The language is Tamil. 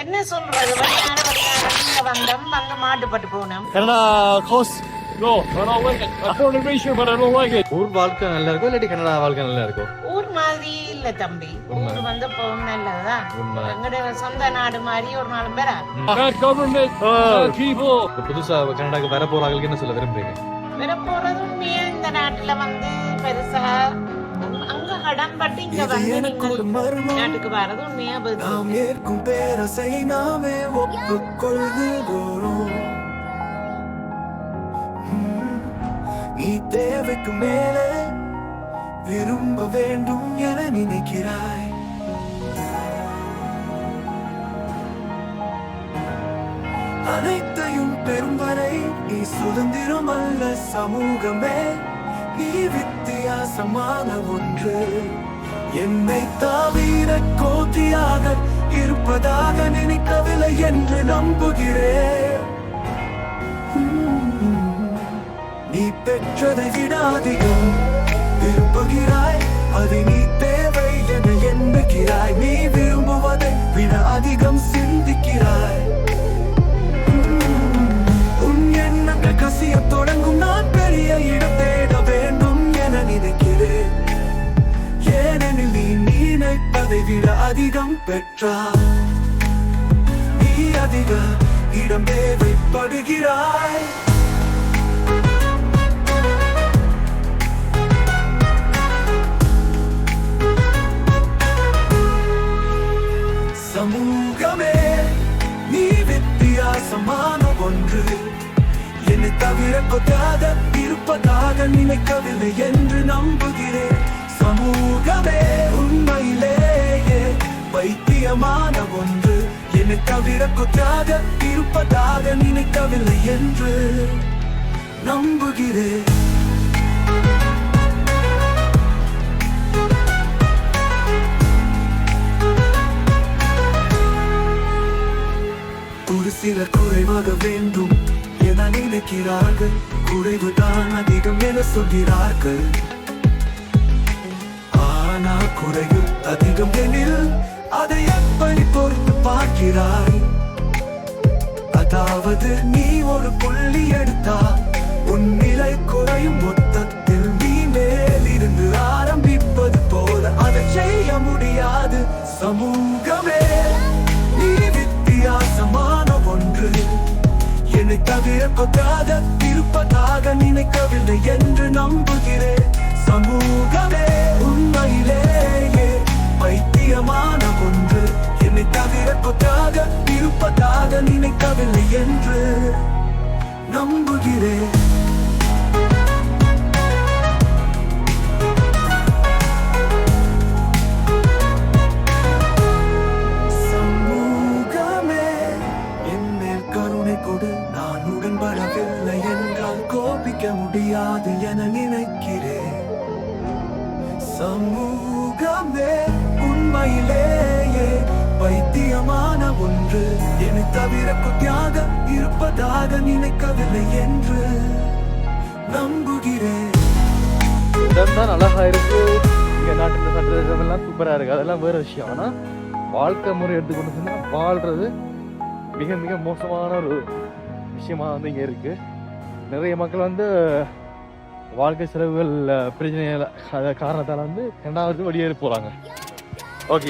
என்ன சொல்றது? வந்தோம். வந்து மாட்டுப்பட்டு போனோம். கனடா கோஸ். No, I don't like it. I'm born and raised here, but I don't like it. ஊர் வாழ்க்கை நல்லா இருக்கும் இல்லாட்டி கனடா வாழ்க்கை நல்லா இருக்கும் ஊர் மாதிரி இல்ல தம்பி. ஊர் வந்து போகும் நல்லதுதான் உண்மை. சொந்த நாடு மாதிரி ஒரு நாளும் பேரா? Bad government, bad people. இப்ப புதுசா கனடாக்கு வர போறாங்களுக்கு என்ன சொல்ல விரும்புறீங்க. வர போறது உண்மையா? இந்த நாட்டுல வந்து பெருசா அங்க கடன் பட்டு இங்க வந்து நீங்கள் நாட்டுக்கு வர்றது உண்மையா பதில்? நாம் ஏற்கும் பேரசை நாமே ஒப்புக்கொள்கிறோம் உம், நீ தேவைக்கு மேலே விரும்ப வேண்டும் என நினைக்கிறாய். அனைத்தையும் பெறும் வரை நீ சுதந்திரம் அல்ல சமூகமே. நீ வித்தியாசமான ஒன்று. என்னை தவிர கோத்தியாக இருப்பதாக நினைக்கவில்லை என்று நம்புகிறேன். நீ பெற்றதை விட அதிகம் விரும்புகிறாய் அதை நீ தேவை என எண்ணுகிறாய். நீ விரும்புவதை விட பெற்றாய் நீ அதிக இடம் தேவைப்படுகிறாய். சமூகமே நீ வித்தியாசமான ஒன்று. என்னை தவிர கொத்தாத இருப்பதாக நினைக்கவில்லை என்று நம்புகிறேன். சமூகமே வைத்தியமான ஒன்று என்னை தவிர கொட்டாத இருப்பதாக நினைக்கவில்லை என்று நம்புகிறேன். ஒரு சில குறைவாக வேண்டும் என நினைக்கிறார்கள். குறைவுதான் அதிகம் என சொல்கிறார்கள். ஆனால் குறைவு அதிகம் எனில் அதை எப்படி பொறுத்து பார்க்கிறாய்? அதாவது நீ ஒரு புள்ளி எடுத்தா உன் நிலை குறையும் மொத்தத்தில் நீ மேலிருந்து ஆரம்பிப்பது போல அதை செய்ய முடியாது. சமூகமே நீ வித்தியாசமான ஒன்று. என்னை தவிர கொத்தாத திருப்பதாக நினை இருப்பதாக நினைக்கவில்லை என்று நம்புகிறேன். நான் உடன்படவில்லை என்றால் கோபிக்க முடியாது என நினைக்கிறேன். சமூகமே உண்மையிலே தவிர குத்தியாக இருப்பதாக நினைக்கவில்லை என்று நம்புகிறேன். அழகா இருக்கு இங்க நாட்டில் சட்டத்திட்டம் எல்லாம் சூப்பரா இருக்கு. அதெல்லாம் வேற விஷயம். ஆனா வாழ்க்கை முறை எடுத்துக்கொண்டு சொன்னா வாழ்றது மிக மிக மோசமான ஒரு விஷயமா வந்து இங்க இருக்கு. நிறைய மக்கள் வந்து வாழ்க்கை செலவுகள் பிரச்சனைகள் அத காரணத்தால வந்து ரெண்டாவது வெளியேறி போறாங்க. ஓகே